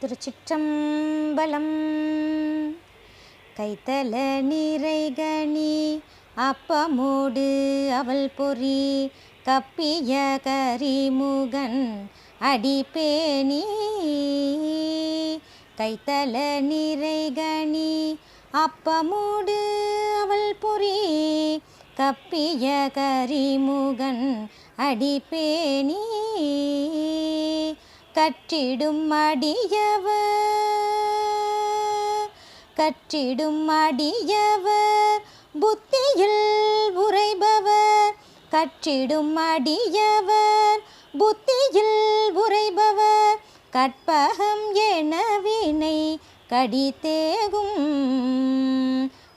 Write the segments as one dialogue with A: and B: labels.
A: திருச்சிற்றம்பலம். கைத்தல நிறைகணி அப்பமோடு அவள் பொறி கப்பிய கரிமுகன் அடிப்பேணி கைத்தல நிறைகணி அப்பமோடு அவள் பொறி கப்பிய கரிமுகன் அடிப்பேணி கற்றிடும் அடியவர் கற்றிடும் அடியவர் புத்தியில் உரைபவர் கற்றிடும் அடியவர் புத்தியில் உரைபவர் கற்பகம் எனவினை கடித்தேகும்.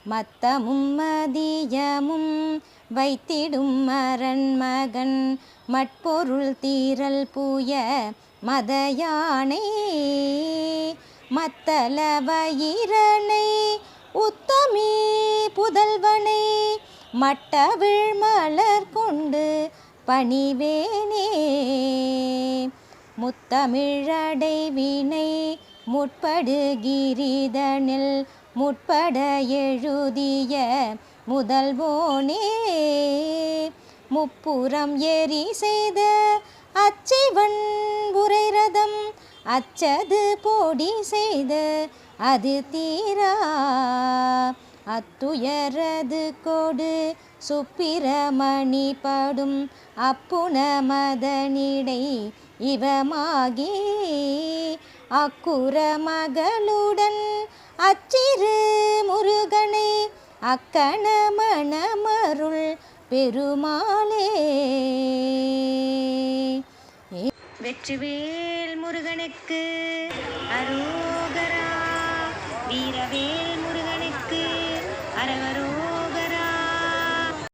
A: மத்தமும் மதியமும் வைத்திடும் அரண்மகன். மட்பொருள் தீரல் பூய மதயானை மத்தல வயிரனை உத்தமி புதல்வனை மட்டவிழ் மலர் கொண்டு பணிவேனே. முத்தமிழடை வினை முற்படுகிரிதனில் முற்பட எழுதிய முதல்வோனே. முப்புறம் எரி செய்த அச்சிவன் அச்சது போடி செய்து அது தீரா. அத்துயரது கொடு சுப்பிரமணி படும் அப்புன மதனிடை இவமாகி. அக்குற மகளுடன் அச்சிறு முருகனை அக்கண மணமருள் பெருமாளே. வெற்றிவேல் முருகனுக்கு அரோகரா வீரவேல் முருகனுக்கு